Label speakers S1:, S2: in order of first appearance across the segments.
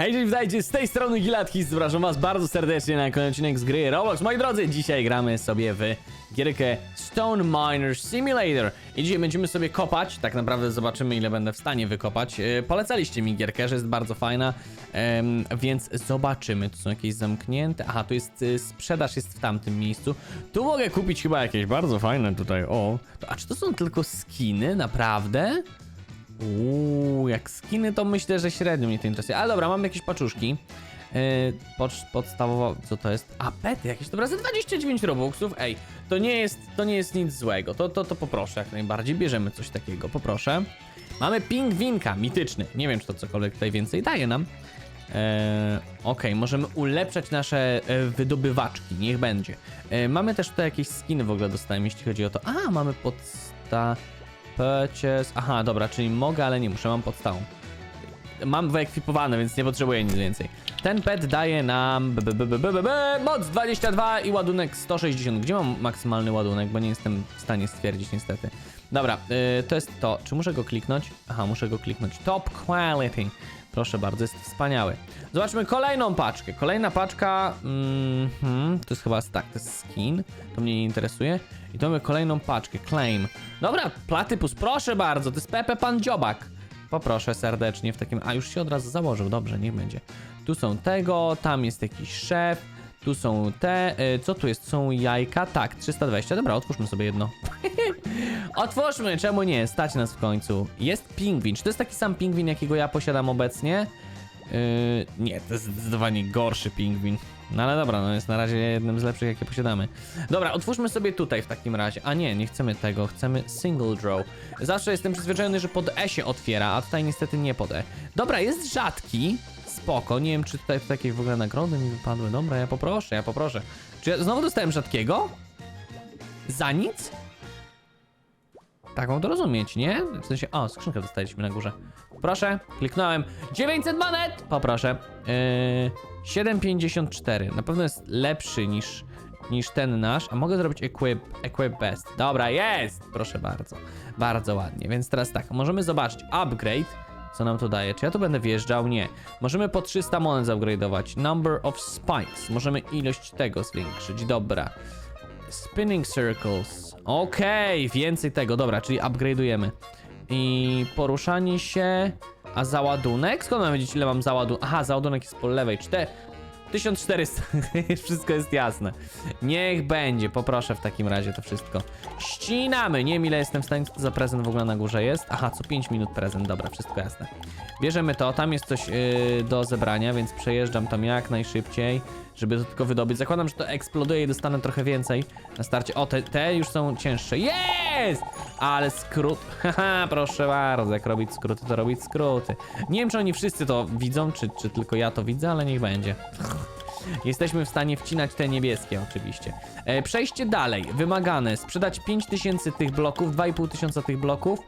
S1: Hej, cześć, witajcie, z tej strony Gilatki, zapraszam was bardzo serdecznie na kolejny odcinek z gry Roblox. Moi drodzy, dzisiaj gramy sobie w gierkę Stone Miner Simulator i dzisiaj będziemy sobie kopać, tak naprawdę zobaczymy ile będę w stanie wykopać. E, Polecaliście mi gierkę, że jest bardzo fajna, em, więc zobaczymy. Tu są jakieś zamknięte, aha, tu jest y, sprzedaż jest w tamtym miejscu. Tu mogę kupić chyba jakieś bardzo fajne tutaj, o. To- A czy to są tylko skiny, naprawdę? Uuu, jak skiny to myślę, że średnio mnie to interesuje. Ale dobra, mam jakieś paczuszki. Yy, pocz, podstawowa, co to jest? A, jakieś, dobra, za 29 robuxów, ej, to nie jest, to nie jest nic złego, to, to, to poproszę jak najbardziej, bierzemy coś takiego, poproszę. Mamy pingwinka, mityczny, nie wiem, czy to cokolwiek tutaj więcej daje nam. Eee, Okej, możemy ulepszać nasze e, wydobywaczki, niech będzie. E, mamy też tutaj jakieś skiny w ogóle dostałem, jeśli chodzi o to. A, mamy podsta... Purchase... Aha, dobra, czyli mogę, ale nie muszę, mam podstawą. Mam wyekwipowane, więc nie potrzebuję nic więcej. Ten pet daje nam b, b, b, b, b, moc 22 i ładunek 160. Gdzie mam maksymalny ładunek, bo nie jestem w stanie stwierdzić niestety. Dobra, y, to jest to. Czy muszę go kliknąć? Aha, muszę go kliknąć. Top quality. Proszę bardzo, jest wspaniały. Zobaczmy kolejną paczkę. Kolejna paczka. Mhm, to jest chyba tak, to jest skin. To mnie nie interesuje. I kolejną paczkę. Claim. Dobra, platypus, proszę bardzo. To jest Pepe Pan Dziobak. Poproszę serdecznie w takim. A już się od razu założył, dobrze, niech będzie. Tu są tego, tam jest jakiś szef. Tu są te. y, Co tu jest? Są jajka? Tak, 320. Dobra, otwórzmy sobie jedno. Otwórzmy, czemu nie? Stać nas w końcu. Jest pingwin. Czy to jest taki sam pingwin, jakiego ja posiadam obecnie? Yy, nie, to jest zdecydowanie gorszy pingwin. No ale dobra, no jest na razie jednym z lepszych, jakie posiadamy. Dobra, otwórzmy sobie tutaj w takim razie. A nie, nie chcemy tego, chcemy single draw. Zawsze jestem przyzwyczajony, że pod E się otwiera, a tutaj niestety nie pod E. Dobra, jest rzadki. Spoko, nie wiem czy tutaj takie w ogóle nagrody mi wypadły. Dobra, ja poproszę, ja poproszę. Czy ja znowu dostałem rzadkiego? Za nic? Tak mam to rozumieć, nie? W sensie, o, skrzynkę dostaliśmy na górze. Proszę, kliknąłem. 900 monet! Poproszę. Yy, 7,54. Na pewno jest lepszy niż, niż ten nasz. A mogę zrobić equip, equip best. Dobra, jest! Proszę bardzo. Bardzo ładnie. Więc teraz tak, możemy zobaczyć upgrade. Co nam to daje? Czy ja tu będę wjeżdżał? Nie. Możemy po 300 monet upgrade'ować. Number of spikes. Możemy ilość tego zwiększyć. Dobra. Spinning circles. Okej, więcej tego, dobra, czyli upgrade'ujemy. I poruszanie się. A załadunek? Skąd mam wiedzieć, ile mam załadunek? Aha, załadunek jest po lewej. 4. 1400. wszystko jest jasne. Niech będzie, poproszę w takim razie to wszystko. Ścinamy. Nie wiem, ile jestem w stanie. Co za prezent w ogóle na górze jest? Aha, co 5 minut prezent. Dobra, wszystko jasne. Bierzemy to. Tam jest coś yy, do zebrania, więc przejeżdżam tam jak najszybciej, żeby to tylko wydobyć. Zakładam, że to eksploduje i dostanę trochę więcej na starcie. O, te, te już są cięższe. Jest! Ale skrót. Haha, proszę bardzo. Jak robić skróty, to robić skróty. Nie wiem, czy oni wszyscy to widzą, czy, czy tylko ja to widzę, ale niech będzie. Jesteśmy w stanie wcinać te niebieskie oczywiście. E, przejście dalej. Wymagane. Sprzedać 5000 tych bloków, 2500 tych bloków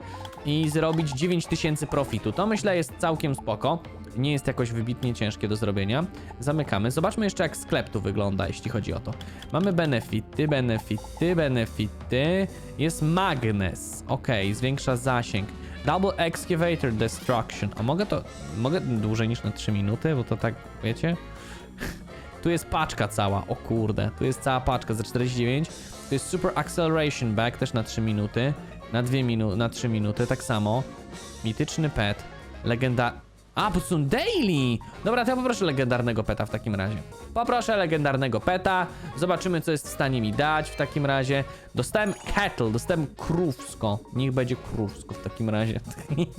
S1: i zrobić 9000 profitu. To myślę jest całkiem spoko. Nie jest jakoś wybitnie ciężkie do zrobienia. Zamykamy. Zobaczmy jeszcze jak sklep tu wygląda, jeśli chodzi o to. Mamy benefity, benefity, benefity. Jest magnes. Ok, zwiększa zasięg. Double Excavator Destruction. A mogę to... Mogę dłużej niż na 3 minuty, bo to tak, wiecie? Tu jest paczka cała, o kurde. Tu jest cała paczka za 49. To jest Super Acceleration Bag też na 3 minuty. Na 2 minuty, na 3 minuty, tak samo. Mityczny pet. Legenda... A, bo są daily! Dobra, to ja poproszę legendarnego peta w takim razie. Poproszę legendarnego peta. Zobaczymy, co jest w stanie mi dać w takim razie. Dostałem cattle, dostałem krówsko. Niech będzie krówsko w takim razie.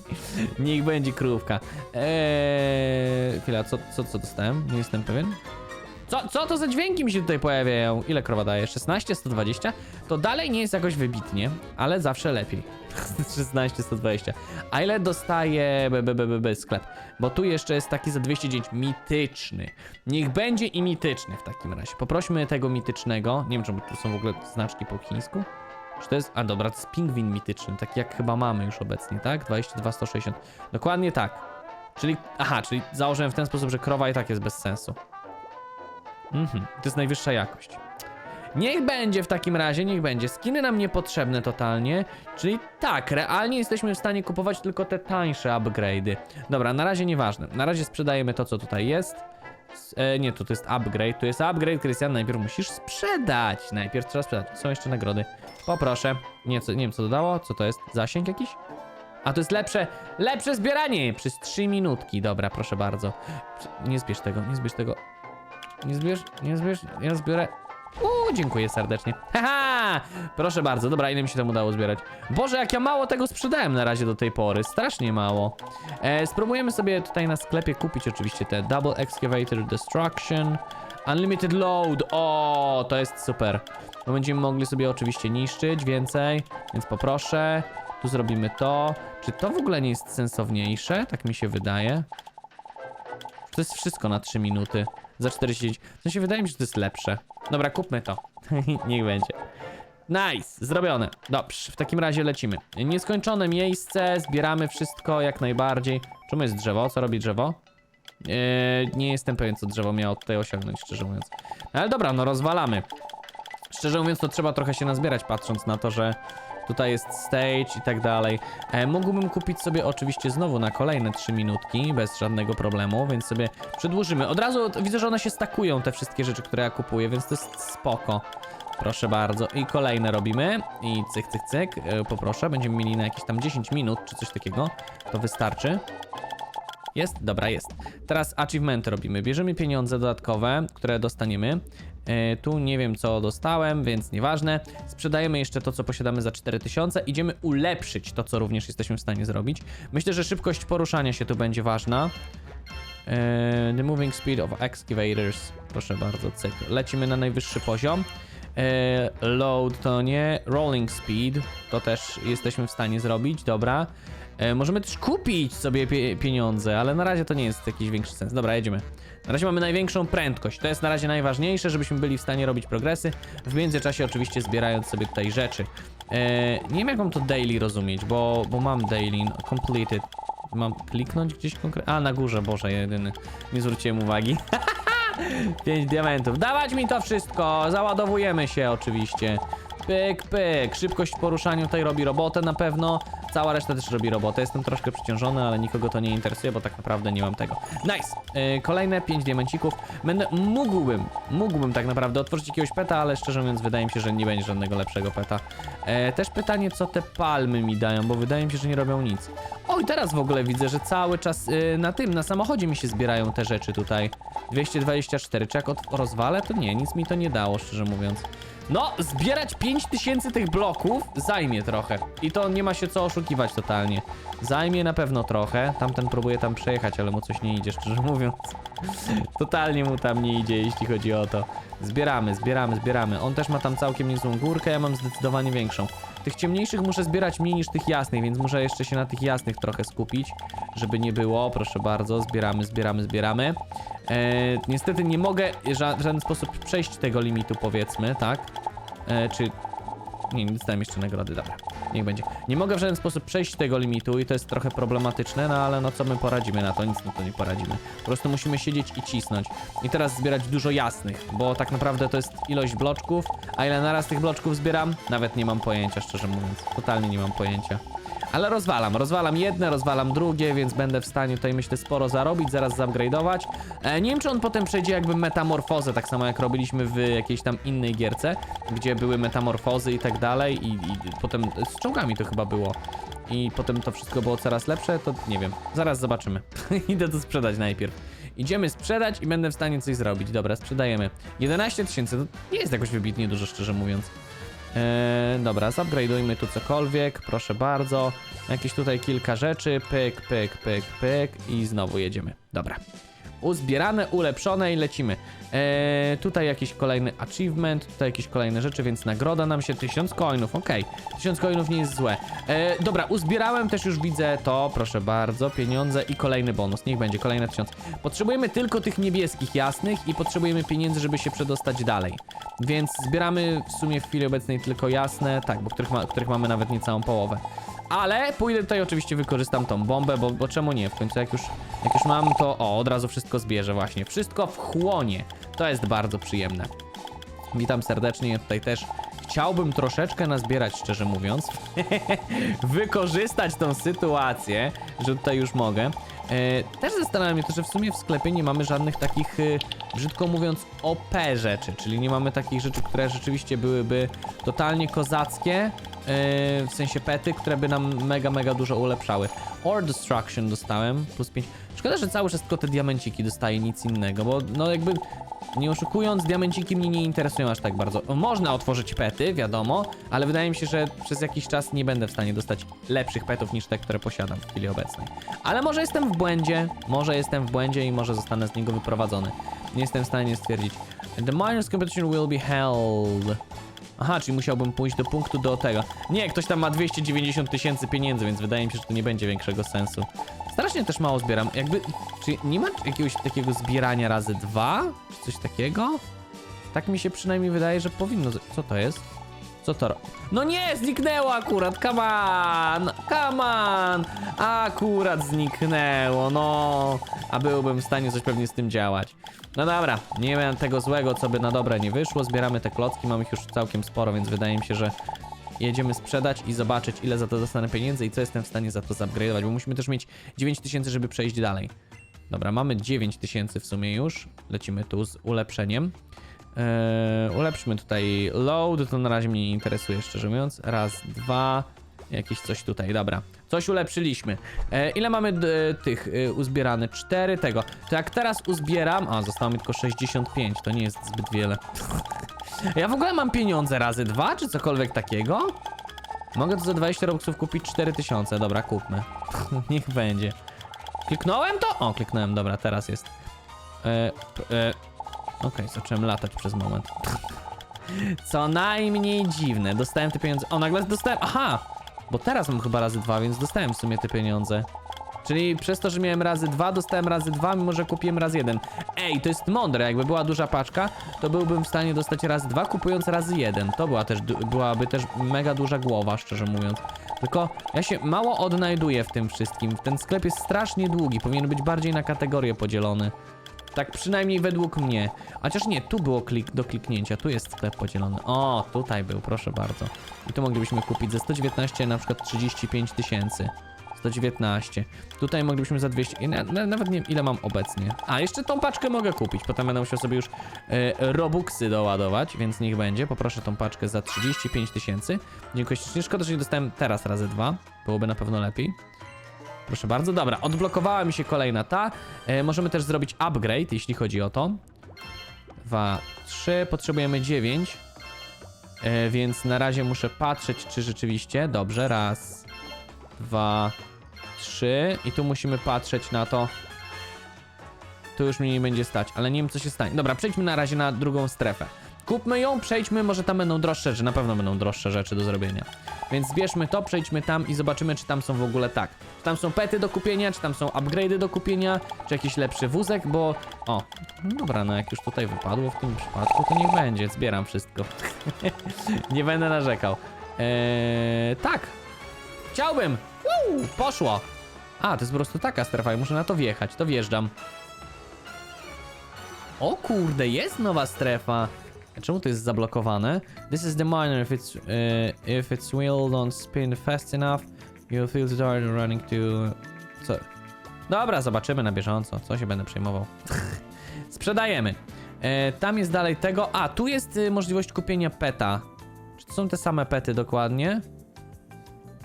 S1: Niech będzie krówka. Eee, chwila, co, co, co dostałem? Nie jestem pewien. Co, co to za dźwięki mi się tutaj pojawiają? Ile krowa daje? 16, 120? To dalej nie jest jakoś wybitnie, ale zawsze lepiej. 16, 120. A ile dostaje b, b, b, b, sklep? Bo tu jeszcze jest taki za 209 mityczny. Niech będzie i mityczny w takim razie. Poprośmy tego mitycznego. Nie wiem, czy tu są w ogóle znaczki po chińsku. Czy to jest. A dobra, to jest pingwin mityczny, tak jak chyba mamy już obecnie, tak? 22, 160. Dokładnie tak. Czyli. Aha, czyli założyłem w ten sposób, że krowa i tak jest bez sensu. Mhm, to jest najwyższa jakość. Niech będzie w takim razie, niech będzie. Skiny nam niepotrzebne totalnie, czyli tak, realnie jesteśmy w stanie kupować tylko te tańsze upgrade'y. Dobra, na razie nieważne. Na razie sprzedajemy to, co tutaj jest. E, nie, tu to jest upgrade, tu jest upgrade, Krystian, najpierw musisz sprzedać. Najpierw trzeba sprzedać. Są jeszcze nagrody. Poproszę. Nie, co, nie wiem, co dodało. Co to jest? Zasięg jakiś? A to jest lepsze, lepsze zbieranie przez 3 minutki. Dobra, proszę bardzo. Nie zbierz tego, nie zbierz tego. Nie zbierz, nie zbierz, ja zbiorę. Uuu, dziękuję serdecznie. Haha! Proszę bardzo, dobra, ile mi się tam udało zbierać? Boże, jak ja mało tego sprzedałem na razie do tej pory, strasznie mało. E, spróbujemy sobie tutaj na sklepie kupić oczywiście te Double Excavator Destruction, Unlimited Load, o, to jest super. Bo będziemy mogli sobie oczywiście niszczyć więcej, więc poproszę. Tu zrobimy to. Czy to w ogóle nie jest sensowniejsze? Tak mi się wydaje. To jest wszystko na 3 minuty. Za 40. To się wydaje mi że to jest lepsze. Dobra, kupmy to. Niech będzie. Nice, zrobione. Dobrze, w takim razie lecimy. Nieskończone miejsce, zbieramy wszystko jak najbardziej. Czemu jest drzewo? Co robi drzewo? Eee, nie jestem pewien, co drzewo miało tutaj osiągnąć, szczerze mówiąc. Ale dobra, no rozwalamy. Szczerze mówiąc, to trzeba trochę się nazbierać, patrząc na to, że tutaj jest stage i tak dalej. E, mógłbym kupić sobie oczywiście znowu na kolejne 3 minutki, bez żadnego problemu, więc sobie przedłużymy. Od razu widzę, że one się stakują, te wszystkie rzeczy, które ja kupuję, więc to jest spoko. Proszę bardzo. I kolejne robimy. I cyk, cyk, cyk. E, poproszę. Będziemy mieli na jakieś tam 10 minut, czy coś takiego. To wystarczy. Jest? Dobra, jest. Teraz achievementy robimy. Bierzemy pieniądze dodatkowe, które dostaniemy. E, tu nie wiem, co dostałem, więc nieważne. Sprzedajemy jeszcze to, co posiadamy za 4000. Idziemy ulepszyć to, co również jesteśmy w stanie zrobić. Myślę, że szybkość poruszania się tu będzie ważna. E, the moving speed of excavators. Proszę bardzo, cyk. Lecimy na najwyższy poziom. E, load to nie. Rolling speed to też jesteśmy w stanie zrobić, dobra. Możemy też kupić sobie pie pieniądze, ale na razie to nie jest jakiś większy sens. Dobra, jedziemy. Na razie mamy największą prędkość. To jest na razie najważniejsze, żebyśmy byli w stanie robić progresy. W międzyczasie oczywiście zbierając sobie tutaj rzeczy. E, nie wiem jak mam to daily rozumieć, bo, bo mam daily completed. Mam kliknąć gdzieś konkretnie? A, na górze, Boże, jedyny. Nie zwróciłem uwagi. 5 diamentów. Dawać mi to wszystko. Załadowujemy się oczywiście. Pyk, pyk. Szybkość w poruszaniu tutaj robi robotę na pewno. Cała reszta też robi robotę. Jestem troszkę przyciążony, ale nikogo to nie interesuje, bo tak naprawdę nie mam tego. Nice. Yy, kolejne 5 diamencików. Będę mógłbym, mógłbym tak naprawdę otworzyć jakiegoś peta, ale szczerze mówiąc wydaje mi się, że nie będzie żadnego lepszego peta. E, też pytanie, co te palmy mi dają, bo wydaje mi się, że nie robią nic. O, i teraz w ogóle widzę, że cały czas yy, na tym, na samochodzie mi się zbierają te rzeczy tutaj. 224. Czy jak rozwalę, to nie, nic mi to nie dało, szczerze mówiąc. No, zbierać 5000 tych bloków zajmie trochę. I to nie ma się co oszukiwać totalnie. Zajmie na pewno trochę. Tamten próbuje tam przejechać, ale mu coś nie idzie, szczerze mówiąc. Totalnie mu tam nie idzie, jeśli chodzi o to. Zbieramy, zbieramy, zbieramy. On też ma tam całkiem niezłą górkę, ja mam zdecydowanie większą. Tych ciemniejszych muszę zbierać mniej niż tych jasnych, więc muszę jeszcze się na tych jasnych trochę skupić, żeby nie było. Proszę bardzo, zbieramy, zbieramy, zbieramy. Eee, niestety nie mogę w żaden sposób przejść tego limitu, powiedzmy, tak? Eee, czy nie, nie dostałem jeszcze nagrody, dobra. Niech będzie. Nie mogę w żaden sposób przejść tego limitu i to jest trochę problematyczne, no ale no co my poradzimy na to? Nic na to nie poradzimy. Po prostu musimy siedzieć i cisnąć. I teraz zbierać dużo jasnych, bo tak naprawdę to jest ilość bloczków, a ile naraz tych bloczków zbieram? Nawet nie mam pojęcia, szczerze mówiąc. Totalnie nie mam pojęcia. Ale rozwalam, rozwalam jedne, rozwalam drugie, więc będę w stanie tutaj myślę sporo zarobić, zaraz zupgrade'ować. E, nie wiem czy on potem przejdzie jakby metamorfozę, tak samo jak robiliśmy w jakiejś tam innej gierce, gdzie były metamorfozy i tak dalej i, i potem z czołgami to chyba było. I potem to wszystko było coraz lepsze, to nie wiem. Zaraz zobaczymy. Idę to sprzedać najpierw. Idziemy sprzedać i będę w stanie coś zrobić. Dobra, sprzedajemy. 11 tysięcy, to nie jest jakoś wybitnie dużo, szczerze mówiąc. Eee, dobra, zupgrade'ujmy tu cokolwiek, proszę bardzo. Jakieś tutaj kilka rzeczy, pyk, pyk, pyk, pyk i znowu jedziemy. Dobra. Uzbierane, ulepszone i lecimy. Eee, tutaj jakiś kolejny achievement, tutaj jakieś kolejne rzeczy, więc nagroda nam się 1000 coinów, okej. 1000 coinów nie jest złe. Eee, dobra, uzbierałem też już widzę to, proszę bardzo, pieniądze i kolejny bonus, niech będzie, kolejne 1000. Potrzebujemy tylko tych niebieskich jasnych i potrzebujemy pieniędzy, żeby się przedostać dalej. Więc zbieramy w sumie w chwili obecnej tylko jasne, tak, bo których, ma, których mamy nawet niecałą połowę. Ale pójdę tutaj oczywiście wykorzystam tą bombę, bo, bo czemu nie? W końcu jak już, jak już mam to, o, od razu wszystko zbierze właśnie. Wszystko wchłonie. To jest bardzo przyjemne. Witam serdecznie, tutaj też chciałbym troszeczkę nazbierać, szczerze mówiąc. Wykorzystać tą sytuację, że tutaj już mogę. E, też zastanawiam się to, że w sumie w sklepie nie mamy żadnych takich, e, brzydko mówiąc, OP rzeczy, czyli nie mamy takich rzeczy, które rzeczywiście byłyby totalnie kozackie, e, w sensie pety, które by nam mega, mega dużo ulepszały. Or Destruction dostałem, plus 5. Szkoda, że cały czas tylko te diamenciki dostaję, nic innego, bo no jakby nie oszukując, diamenciki mnie nie interesują aż tak bardzo. Można otworzyć pety, wiadomo, ale wydaje mi się, że przez jakiś czas nie będę w stanie dostać lepszych petów niż te, które posiadam w chwili obecnej. Ale może jestem w błędzie, może jestem w błędzie i może zostanę z niego wyprowadzony. Nie jestem w stanie stwierdzić. The miners competition will be held. Aha, czyli musiałbym pójść do punktu do tego. Nie, ktoś tam ma 290 tysięcy pieniędzy, więc wydaje mi się, że to nie będzie większego sensu. Strasznie też mało zbieram. Jakby, czy nie ma jakiegoś takiego zbierania razy dwa? Czy coś takiego? Tak mi się przynajmniej wydaje, że powinno. Co to jest? Co to. No nie, zniknęło akurat, come on, come on, akurat zniknęło, no, a byłbym w stanie coś pewnie z tym działać. No dobra, nie miałem tego złego, co by na dobre nie wyszło, zbieramy te klocki, mamy ich już całkiem sporo, więc wydaje mi się, że jedziemy sprzedać i zobaczyć, ile za to dostanę pieniędzy i co jestem w stanie za to zupgrade'ować, bo musimy też mieć 9000, żeby przejść dalej. Dobra, mamy 9000 w sumie już, lecimy tu z ulepszeniem. Eee, ulepszmy tutaj load, to na razie mnie nie interesuje, szczerze mówiąc. Raz, dwa, jakieś coś tutaj, dobra. Coś ulepszyliśmy. E, ile mamy tych y, uzbierane? Cztery tego. To jak teraz uzbieram... A, zostało mi tylko 65, to nie jest zbyt wiele. Ja w ogóle mam pieniądze razy dwa, czy cokolwiek takiego? Mogę to za 20 robuxów kupić 4000, dobra, kupmy. Niech będzie. Kliknąłem to? O, kliknąłem, dobra, teraz jest. E, e, Okej, zacząłem latać przez moment. Co najmniej dziwne. Dostałem te pieniądze. O, nagle dostałem. Aha! Bo teraz mam chyba razy dwa, więc dostałem w sumie te pieniądze. Czyli przez to, że miałem razy dwa, dostałem razy dwa, mimo że kupiłem raz jeden. Ej, to jest mądre. Jakby była duża paczka, to byłbym w stanie dostać razy dwa, kupując razy jeden. To była też, byłaby też mega duża głowa, szczerze mówiąc. Tylko ja się mało odnajduję w tym wszystkim. Ten sklep jest strasznie długi, powinien być bardziej na kategorie podzielony. Tak przynajmniej według mnie. Chociaż nie, tu było klik do kliknięcia, tu jest sklep podzielony. O, tutaj był, proszę bardzo. I tu moglibyśmy kupić za 119 na przykład 35 tysięcy. 119. Tutaj moglibyśmy za 200. i na, na, nawet nie wiem ile mam obecnie. A, jeszcze tą paczkę mogę kupić. Potem będę musiał sobie już e, robuxy doładować, więc niech będzie. Poproszę tą paczkę za 35 tysięcy. Dziękuję ślicznie. Szkoda, że nie dostałem teraz razy dwa. Byłoby na pewno lepiej. Proszę bardzo, dobra, odblokowała mi się kolejna ta. E, możemy też zrobić upgrade, jeśli chodzi o to. Dwa, trzy, potrzebujemy dziewięć. E, więc na razie muszę patrzeć, czy rzeczywiście. Dobrze, raz, dwa, trzy. I tu musimy patrzeć na to. Tu już mnie nie będzie stać, ale nie wiem, co się stanie. Dobra, przejdźmy na razie na drugą strefę. Kupmy ją, przejdźmy, może tam będą droższe rzeczy, na pewno będą droższe rzeczy do zrobienia. Więc zbierzmy to, przejdźmy tam i zobaczymy, czy tam są w ogóle tak. Czy tam są pety do kupienia, czy tam są upgrade'y do kupienia, czy jakiś lepszy wózek, bo... O, no dobra, no jak już tutaj wypadło w tym przypadku, to niech będzie, zbieram wszystko. Nie będę narzekał. Eee, tak. Chciałbym. Woo, poszło. A, to jest po prostu taka strefa i muszę na to wjechać, to wjeżdżam. O kurde, jest nowa strefa. Czemu to jest zablokowane? This is the miner. If it's uh, if its wheel don't spin fast enough, you'll feel tired running to. Co? Dobra, zobaczymy na bieżąco. Co się będę przejmował? Sprzedajemy. E, tam jest dalej tego. A, tu jest y, możliwość kupienia peta. Czy to są te same pety dokładnie?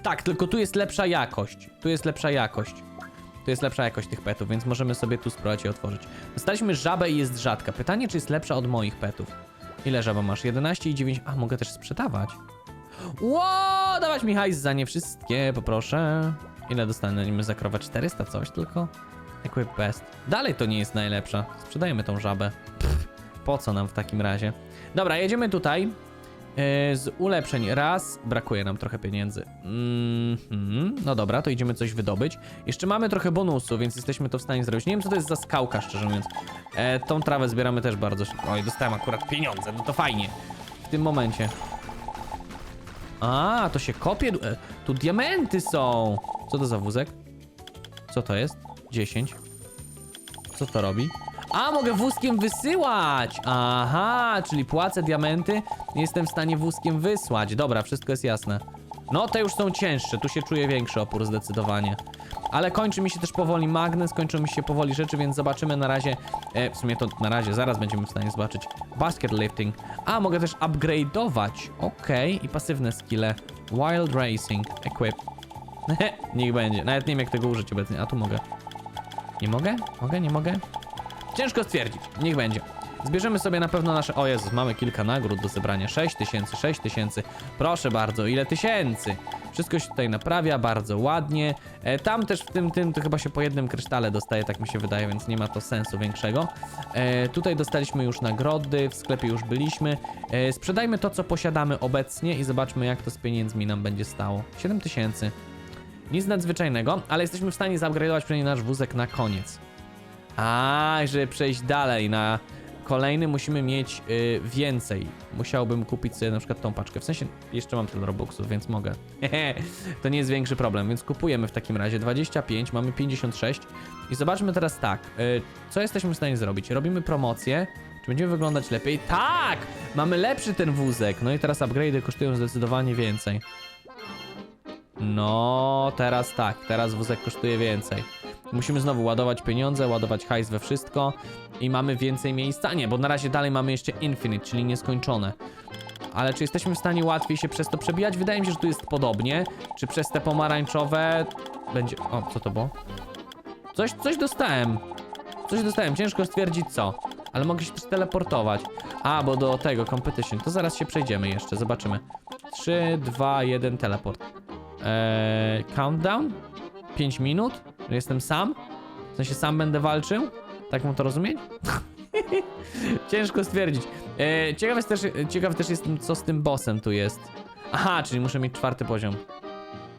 S1: Tak, tylko tu jest lepsza jakość. Tu jest lepsza jakość. Tu jest lepsza jakość tych petów, więc możemy sobie tu spróbować je otworzyć. Dostaliśmy żabę i jest rzadka. Pytanie, czy jest lepsza od moich petów. Ile żaba masz? 11 i 9. A, mogę też sprzedawać. Ło, dawać mi hajs za nie wszystkie, poproszę. Ile dostanę? Nie za krowę 400 coś tylko? Equip best. Dalej to nie jest najlepsza. Sprzedajemy tą żabę. Pff, po co nam w takim razie? Dobra, jedziemy tutaj. E, Z ulepszeń raz, brakuje nam trochę pieniędzy. Mhm, no dobra, to idziemy coś wydobyć. Jeszcze mamy trochę bonusu, więc jesteśmy to w stanie zrobić. Nie wiem, co to jest za skałka, szczerze mówiąc. E, tą trawę zbieramy też bardzo szybko. Oj, dostałem akurat pieniądze, no to fajnie. W tym momencie. A, to się kopie. E, tu diamenty są. Co to za wózek? Co to jest? 10. Co to robi? A, mogę wózkiem wysyłać! Aha, czyli płacę diamenty, jestem w stanie wózkiem wysłać. Dobra, wszystko jest jasne. No, te już są cięższe, tu się czuję większy opór zdecydowanie. Ale kończy mi się też powoli magnes, kończą mi się powoli rzeczy, więc zobaczymy na razie. E, w sumie to na razie, zaraz będziemy w stanie zobaczyć. Basket lifting. A, mogę też upgrade'ować. Okej, i pasywne skille. Wild racing, equip. Niech będzie. Nawet nie wiem jak tego użyć obecnie. A tu mogę. Nie mogę? Mogę? Nie mogę? Ciężko stwierdzić. Niech będzie. Zbierzemy sobie na pewno nasze... O Jezus, mamy kilka nagród do zebrania. 6 tysięcy, 6 tysięcy. Proszę bardzo, ile tysięcy? Wszystko się tutaj naprawia, bardzo ładnie. E, tam też w tym, tym to chyba się po jednym krysztale dostaje, tak mi się wydaje, więc nie ma to sensu większego. E, tutaj dostaliśmy już nagrody, w sklepie już byliśmy. E, sprzedajmy to, co posiadamy obecnie i zobaczmy, jak to z pieniędzmi nam będzie stało. 7 tysięcy. Nic nadzwyczajnego, ale jesteśmy w stanie zupgrade'ować przynajmniej nasz wózek na koniec. A, żeby przejść dalej na kolejny musimy mieć y, więcej. Musiałbym kupić sobie na przykład tą paczkę. W sensie jeszcze mam tyle robuxów, więc mogę. to nie jest większy problem, więc kupujemy w takim razie 25, mamy 56 i zobaczmy teraz tak, y, co jesteśmy w stanie zrobić. Robimy promocję. Czy będziemy wyglądać lepiej? Tak! Mamy lepszy ten wózek. No i teraz upgrade'y kosztują zdecydowanie więcej. No, teraz tak, teraz wózek kosztuje więcej. Musimy znowu ładować pieniądze, ładować hajs we wszystko i mamy więcej miejsca. Nie, bo na razie dalej mamy jeszcze infinite, czyli nieskończone. Ale czy jesteśmy w stanie łatwiej się przez to przebijać? Wydaje mi się, że tu jest podobnie. Czy przez te pomarańczowe będzie... O, co to było? Coś, coś dostałem. Coś dostałem, ciężko stwierdzić co. Ale mogę się teleportować. A, bo do tego, competition. To zaraz się przejdziemy jeszcze, zobaczymy. 3, 2, 1, teleport. Eee, countdown? 5 minut? Jestem sam? W sensie sam będę walczył? Tak mam to rozumieć? Ciężko stwierdzić. Eee, ciekaw, jest też, ciekaw też jestem, co z tym bossem tu jest. Aha, czyli muszę mieć czwarty poziom.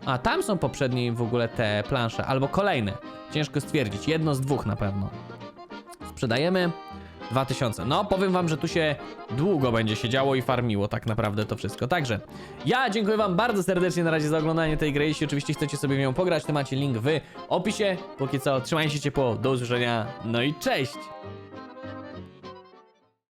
S1: A, tam są poprzednie w ogóle te plansze, albo kolejne. Ciężko stwierdzić. Jedno z dwóch na pewno. Sprzedajemy 2000. No, powiem wam, że tu się długo będzie się działo i farmiło tak naprawdę to wszystko. Także ja dziękuję wam bardzo serdecznie na razie za oglądanie tej gry. Jeśli oczywiście chcecie sobie w nią pograć, to macie link w opisie. Póki co, trzymajcie się ciepło, do usłyszenia, no i cześć!